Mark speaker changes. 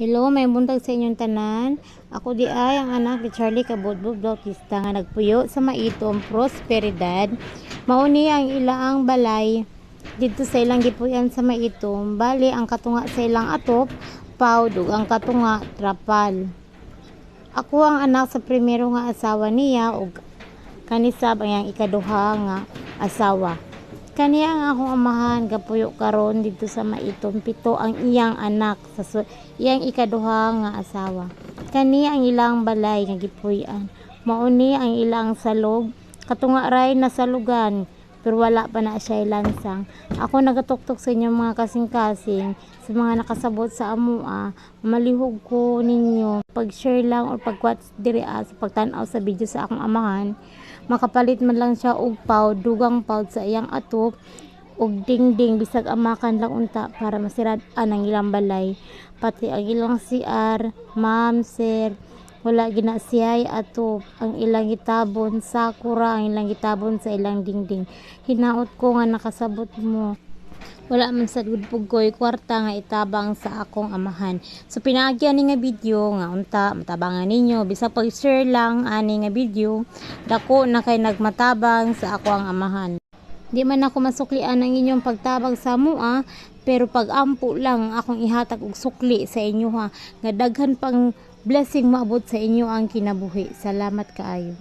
Speaker 1: Hello, may buntag sa inyong tanan. Ako di ay ang anak ni Charlie Cabudbog Bautista nga nagpuyo sa maitom prosperidad. Mauni ang ilaang balay dito sa ilang gipuyan sa maitom. Bali ang katunga sa ilang atop, paud ug ang katunga trapal. Ako ang anak sa primero nga asawa niya ug kanisab ang ikaduha nga asawa. Kaniya ang akong amahan gapuyo karon dito sa maitom pito ang iyang anak sa su- iyang ikaduha nga asawa. Kani ang ilang balay nga gipuy-an. Mauni ang ilang salog katunga ray na salugan pero wala pa na siya lansang. Ako nagatuktok sa inyong mga kasing-kasing sa mga nakasabot sa amua. Malihog ko ninyo pag-share lang or pag-watch diri ah, sa pagtanaw sa video sa akong amahan makapalit man lang siya og paud dugang paud sa iyang atop og dingding bisag amakan lang unta para masirad-an ang ilang balay. Pati ang ilang CR ma'am sir wala gina siyay atop ang ilang gitabon sakura ang ilang gitabon sa ilang dingding. Hinaot ko nga nakasabot mo wala man sa gudpugoy kwarta nga itabang sa akong amahan. So pinaagyan ni nga video nga unta matabangan ninyo bisag pag share lang ani nga video dako na kay nagmatabang sa ako ang amahan. Di man ako masuklian ang inyong pagtabang sa mua pero pag ampo lang akong ihatag og sukli sa inyo ha nga daghan pang blessing maabot sa inyo ang kinabuhi. Salamat kaayo.